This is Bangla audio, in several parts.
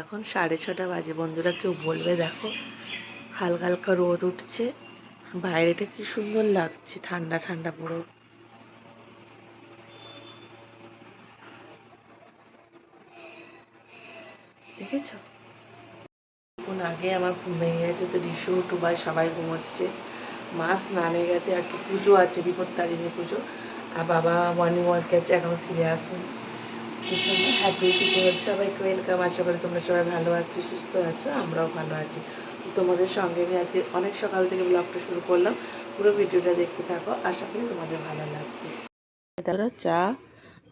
এখন সাড়ে ছটা বাজে। বন্ধুরা কেউ বলবে, দেখো হালকা হালকা রোদ উঠছে। বাইরেটা কি সুন্দর লাগছে, ঠান্ডা ঠান্ডা পুরো। দেখেছ? কোন আগে আমার ঘুম গেছে, তো রিসু, টুবাই সবাই ঘুমোচ্ছে। মা স্নানে গেছে আজকে পুজো আছে বিপত্তারিণী পুজো। আর বাবা মর্নিং ওয়াক গেছে, এখনও ফিরে আসেনি। জন্য হ্যাপি চিকেন সবাইকে ওয়েলকাম আশা করি তোমরা সবাই ভালো আছো, সুস্থ আছো, আমরাও ভালো আছি। তোমাদের সঙ্গে আমি আজকে অনেক সকাল থেকে ব্লগটা শুরু করলাম। পুরো ভিডিওটা দেখতে থাকো। আশা করি তোমাদের ভালো লাগবে। তারপরে চা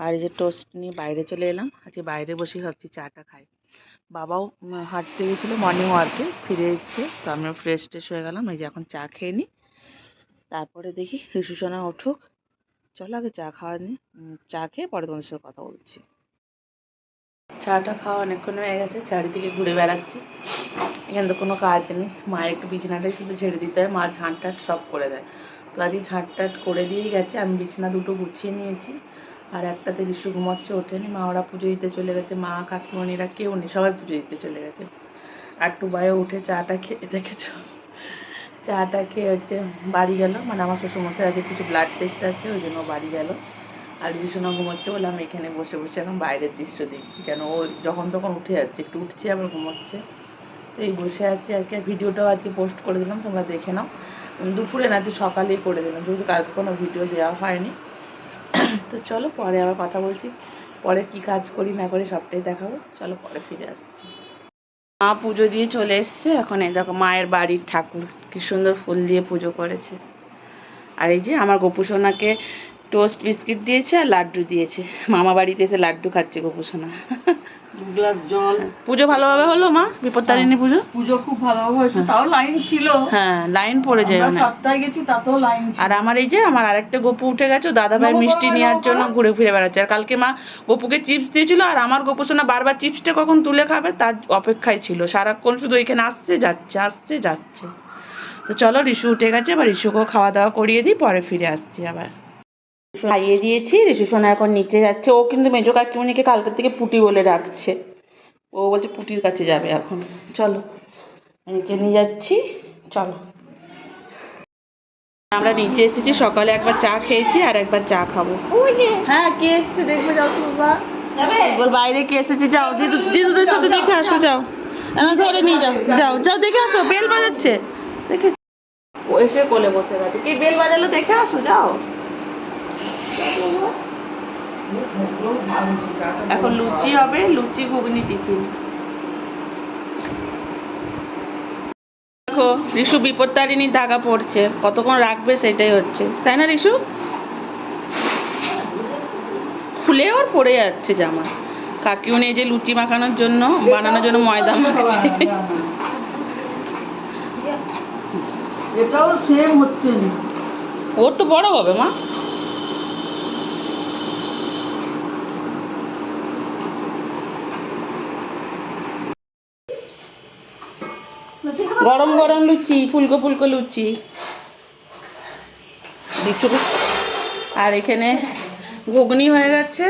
আর এই যে টোস্ট নিয়ে বাইরে চলে এলাম। আজকে বাইরে বসে ভাবছি চাটা খাই। বাবাও হাঁটতে গেছিল মর্নিং ওয়ার্কে ফিরে এসছে। তো আমিও ফ্রেশ ট্রেশ হয়ে গেলাম। এই যে এখন চা খেয়ে নিই তারপরে দেখি ঋষুসোনা উঠুক। চলো আগে চা খাওয়া নি। চা খেয়ে পরে তোমাদের সাথে কথা বলছি। চাটা খাওয়া অনেকক্ষণ হয়ে গেছে, চারিদিকে ঘুরে বেড়াচ্ছি। এখানে তো কোনো কাজ নেই। মায়ের একটু বিছানাটাই শুধু ছেড়ে দিতে হয়, মা ঝাঁট টাট সব করে দেয়। তো আজকে ঝাঁট টাট করে দিয়েই গেছে, আমি বিছানা দুটো গুছিয়ে নিয়েছি। আর একটাতে ঋষু ঘুমাচ্ছে, ওঠেনি, মা ওরা পুজো দিতে চলে গেছে, মা, কাকিমণিরা কেউ নেই, সবাই পুজো দিতে চলে গেছে। আর টুবাইও উঠে চাটা খেয়ে দেখেছ? চাটা খেয়ে হচ্ছে বাড়ি গেল মানে আমার শ্বশুরমশাই আজকে কিছু ব্লাড টেস্ট আছে, ওই জন্য বাড়ি গেল। আর ভীষণ ঘুমোচ্ছে বলে আমি এখানে বসে বসে এখন বাইরের দৃশ্য দেখছি। কেন ও যখন তখন উঠে যাচ্ছে, একটু উঠছে, আবার ঘুমোচ্ছে তো এই বসে আছি আর কি। ভিডিওটাও আজকে পোস্ট করে দিলাম, তোমরা দেখে নাও। দুপুরে না তো সকালেই করে দিলাম, যেহেতু কালকে কোনো ভিডিও দেওয়া হয়নি। তো চলো পরে আবার কথা বলছি। পরে কি কাজ করি না করি সবটাই দেখাবো। চলো পরে ফিরে আসছি। মা পুজো দিয়ে চলে এসছে। এখন এই দেখো মায়ের বাড়ির ঠাকুর। কি সুন্দর ফুল দিয়ে পুজো করেছে। আর এই যে আমার গোপুসোনাকে টোস্ট বিস্কিট দিয়েছে আর লাড্ডু দিয়েছে। মামা বাড়িতে এসে লাড্ডু খাচ্ছে গোপুসোনা গ্লাস জল। পুজো ভালোভাবে হলো মা? বিপত্তারিণী পুজো? পুজো খুব ভালোভাবে হয়েছে তাও লাইন ছিল। হ্যাঁ লাইন পড়ে যায় অনেক। সাতটায় গেছি তাতেও লাইন আর আমার এই যে আমার আরেকটা গপু উঠে গেছে দাদা ভাই মিষ্টি নেওয়ার জন্য ঘুরে ফিরে বেড়াচ্ছে। আর কালকে মা গপুকে চিপস দিয়েছিল আর আমার গপু সোনা বারবার চিপসটা কখন তুলে খাবে তার অপেক্ষায় ছিল। সারাক্ষণ শুধু এখানে আসছে যাচ্ছে আসছে যাচ্ছে। তো চলো রিশু উঠে গেছে এবার রিশুকেও খাওয়া দাওয়া করিয়ে দিই পরে ফিরে আসছি আবার। খাইয়ে দিয়েছি রিশু সোনা এখন নিচে যাচ্ছে। ও কিন্তু মেজো কাকিমণিকে কালকের থেকে পুটি বলে ডাকছে। ও বলছে পুটির কাছে যাবে এখন। চলো নিচে নিয়ে যাচ্ছি। চলো। আমরা নিচে এসেছি সকালে একবার চা খেয়েছি আর একবার চা খাব। হ্যাঁ কে এসেছে? দেখবে যাও বাবা ওর বাইরে কে এসেছে? যাও দিদু দিদুদের সাথে দেখে আসো যাও। এনে ধরে নিয়ে যাও। যাও যাও দেখে আসো বেল বাজাচ্ছে। দেখে ও এসে কোলে বসে গেছে। কে বেল বাজালো? দেখে আসো যাও। এখন লুচি হবে লুচি ঘুগনি টিফিন। দেখো রিশু বিপত্তারিণী দাগা পড়ছে। কতক্ষণ রাখবে সেটাই হচ্ছে। তাই না রিশু খুলে ওর পড়ে যাচ্ছে জামা। কাকিউনি নেই যে লুচি মাখানোর জন্য বানানোর জন্য ময়দা মাখছে। এটাও সেম হচ্ছে ওর তো বড় হবে মা। গরম গরম লুচি ফুলকো ফুলকো লুচি। আর এখানে ঘুগনি হয়ে যাচ্ছে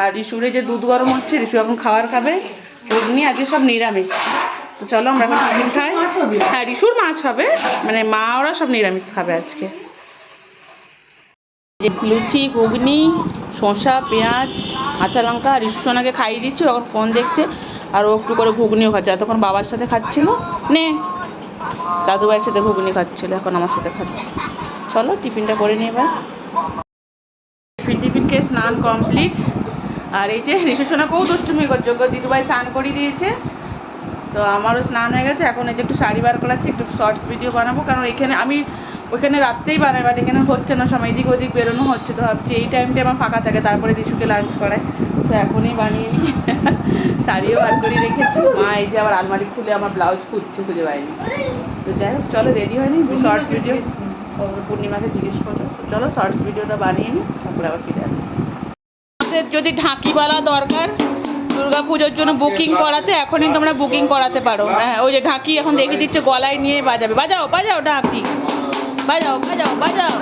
আর রিসুরে যে দুধ গরম হচ্ছে রিসু এখন খাবার খাবে। ঘুগনি আজকে সব নিরামিষ। তো চলো আমরা এখন টিফিন খাই। হ্যাঁ রিসুর মাছ হবে। মানে মা ওরা সব নিরামিষ খাবে আজকে। যে লুচি ঘুগনি শসা পেঁয়াজ কাঁচা লঙ্কা আর ইসু সোনাকে খাইয়ে দিচ্ছি। ও এখন ফোন দেখছে। আর ও একটু করে ঘুগনিও খাচ্ছে। এতক্ষণ বাবার সাথে খাচ্ছিল, নে। দাদু ভাইয়ের সাথে ঘুগনি খাচ্ছিল, এখন আমার সাথে খাচ্ছে। চলো, টিফিনটা করে নিয়ে এবার। টিফিন টিফিন খেয়ে স্নান কমপ্লিট আর এই যে ঋষু সোনাকেও দুষ্টুমি করছে দিদুভাই স্নান করিয়ে দিয়েছে। তো আমারও স্নান হয়ে গেছে। এখন এই যে একটু শাড়ি বার করাচ্ছি, একটু শর্টস ভিডিও বানাবো। কারণ এখানে আমি ওখানে রাত্রেই বানাই বাট এখানে হচ্ছে না সময় এদিক ওদিক বেরোনো হচ্ছে। তো ভাবছি এই টাইমটা আমার ফাঁকা থাকে তারপরে রিশুকে লাঞ্চ করায়। তো এখনই বানিয়ে নিই। শাড়িও বার করে রেখেছি। মা এই যে আবার আলমারি খুলে আমার ব্লাউজ খুঁজছে খুঁজে পাইনি। তো যাই হোক চলো রেডি হয়নি শর্টস ভিডিও পূর্ণিমাকে জিজ্ঞেস করব চলো শর্টস ভিডিওটা বানিয়ে নিই তারপরে আবার ফিরে আসছি যদি ঢাকিওয়ালা দরকার দুর্গা পুজোর জন্য বুকিং করাতে এখনই তোমরা বুকিং করাতে পারো। হ্যাঁ ওই যে ঢাকি এখন দেখিয়ে দিচ্ছে গলায় নিয়ে বাজাবে। বাজাও বাজাও ঢাকি। বাজাও বাজাও বাজাও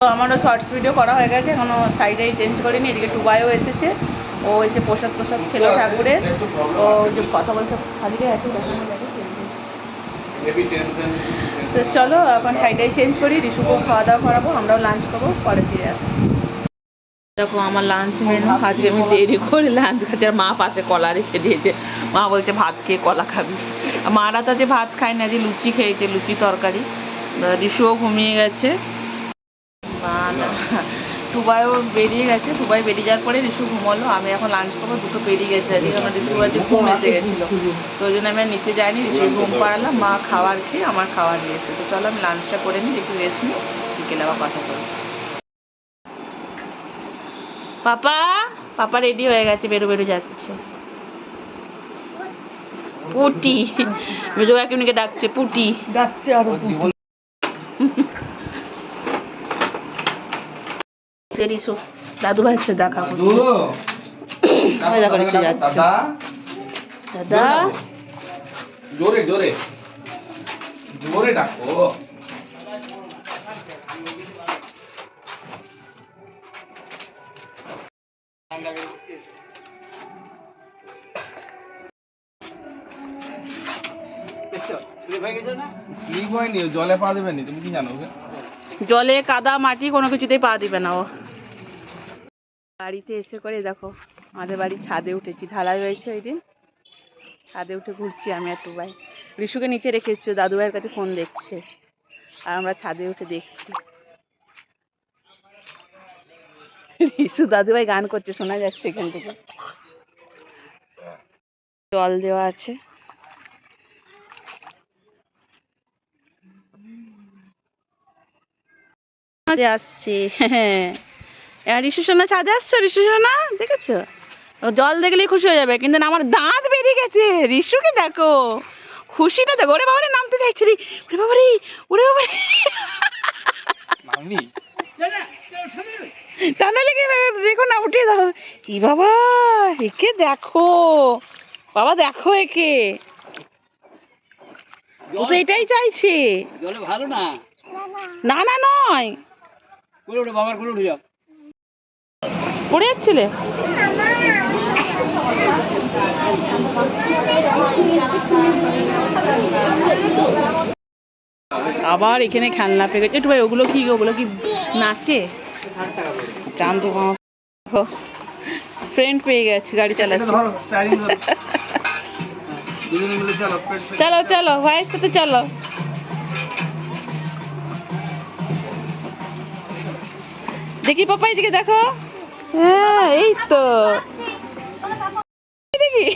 তো আমারও শর্টস ভিডিও করা হয়ে গেছে এখনও সাইডেই চেঞ্জ করিনি এদিকে টুবাইও এসেছে। ও এসে প্রসাদ তোসাদ খেলো ঠাকুরের। ও যে কথা বলছে খালিকে আছে তো চলো এখন সাইডটাই চেঞ্জ করি রিশুকেও খাওয়া দাওয়া করাবো আমরাও লাঞ্চ করব পরে ফিরে আসছি। দেখো, আমার লাঞ্চ মেনু আজকে আমি দেরি করে লাঞ্চ খাচ্ছি আর মা পাশে কলা রেখে দিয়েছে। মা বলছে, ভাত খেয়ে কলা খাবি। মারা তো যে ভাত খায় না যে লুচি খেয়েছে, লুচি তরকারি। রিশুও ঘুমিয়ে গেছে। না, টুবাইও বেরিয়ে গেছে, টুবাই বেরিয়ে যাওয়ার পরে রিশু ঘুমালো। আমি এখন লাঞ্চ করব, দুটো বেরিয়ে গেছে। আজকে আমার রিশু আজকে ঘুম এসে গেছিল। তো ওই জন্য আমি নিচে যাইনি রিশু ঘুম পাড়ালাম মা খাবার খেয়ে আমার খাবার দিয়েছে তো চলো আমি লাঞ্চটা করে নিই, একটু রেস্ট নিই, বিকেলে আবার কথা বলছি পাপা পাপা রেডি হয়ে গেছে বেরো বেরো যাচ্ছে। পুটি। মেজো কাকিমনিকে ডাকছে পুটি। যাচ্ছে আরও দাদু ভাই সে দেখা যাচ্ছে। দাদা! দাদা! জোরে জোরে। জোরে ডাকো। জলে কাদা মাটি কোনো কিছুতেই পা দিবে না ও। বাড়িতে এসে করে দেখো, আমাদের বাড়ির ছাদে উঠেছি, ঢালাই হয়েছে ওই দিন। ছাদে উঠে ঘুরছি আমি আর টুবাই। রিশুকে নিচে রেখে এসছি দাদু ভাইয়ের কাছে ফোন দেখছে। আর আমরা ছাদে উঠে দেখছি। রিশু দাদু ভাই গান করছে শোনা যাচ্ছে এখান থেকে। জল দেওয়া আছে। হ্যাঁ সোনা ছাদে আসছো? রিশু সোনা দেখেছ? জল দেখলেই খুশি হয়ে যাবে কিন্তু না আমার দাঁত বেরিয়ে গেছে। রিশুকে দেখো। খুশিটা দেখো। ওরে বাবারে নামতে চাইছে রে। ওরে বাবারে ওরে বাবারে। মামনি টানা লেগে রেখো না উঠে দাও। কি বাবা একে দেখো। বাবা দেখো একে। ও তো এটাই চাইছে। জলে ভালো না? না না নয়। করে উঠে বাবার করে উঠে যাও। পড়ে যাচ্ছিলে? আবার এখানে খেলনা পেয়ে গেছে একটু ভাই ওগুলো কি ওগুলো কি নাচে? জানতো ফ্রেন্ড পেয়ে গেছে গাড়ি চালাচ্ছে। চলো চলো ভাইয়ের সাথে চলো। দেখি পাপা এদিকে দেখো। হ্যাঁ এই তো। দেখি।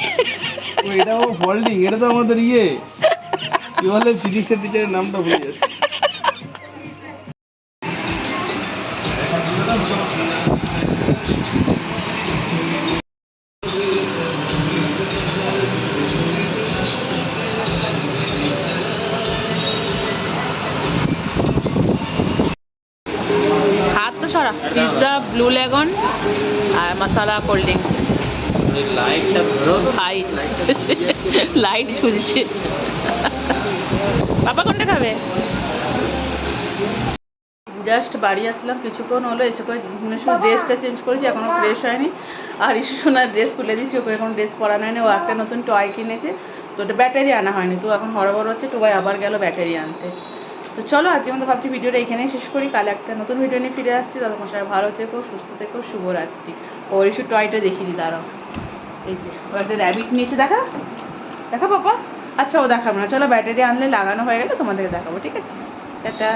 এটা ও ফল্ডিং এটা তো আমাদের ইয়ে। কি বলে ফিজিক্সের টিচারের নামটা ভুলে যাচ্ছে। ব্লু লেগন আর masala cold drinks light light ঝুলছে। বাবা কোনটা খাবে? জাস্ট বাড়ি আসলাম কিছুক্ষণ হলো এসে করে শুধু ড্রেসটা চেঞ্জ করেছি এখনও ফ্রেশ হয়নি। আর ইস্যু সোনার ড্রেস খুলে দিচ্ছি ওকে এখন ড্রেস পরানো হয়নি ও একটা নতুন টয় কিনেছে। তো ওটা ব্যাটারি আনা হয়নি তো এখন হরবর হচ্ছে টুবাই আবার গেল ব্যাটারি আনতে। তো চলো আজকে মতো ভাবছি ভিডিওটা এখানেই শেষ করি। কালে একটা নতুন ভিডিও নিয়ে ফিরে আসছি। ততক্ষণ সবাই ভালো থেকো, সুস্থ থেকো, শুভরাত্রি। ওর একটু টয়টা দেখিয়ে দিই, দাঁড়াও। এই যে ওর একটা র্যাবিট নিয়েছে, দেখা? দেখা, পাপা? আচ্ছা ও দেখাবো না। চলো ব্যাটারি আনলে, লাগানো হয়ে গেলে তোমাদেরকে দেখাবো, ঠিক আছে? টাটা।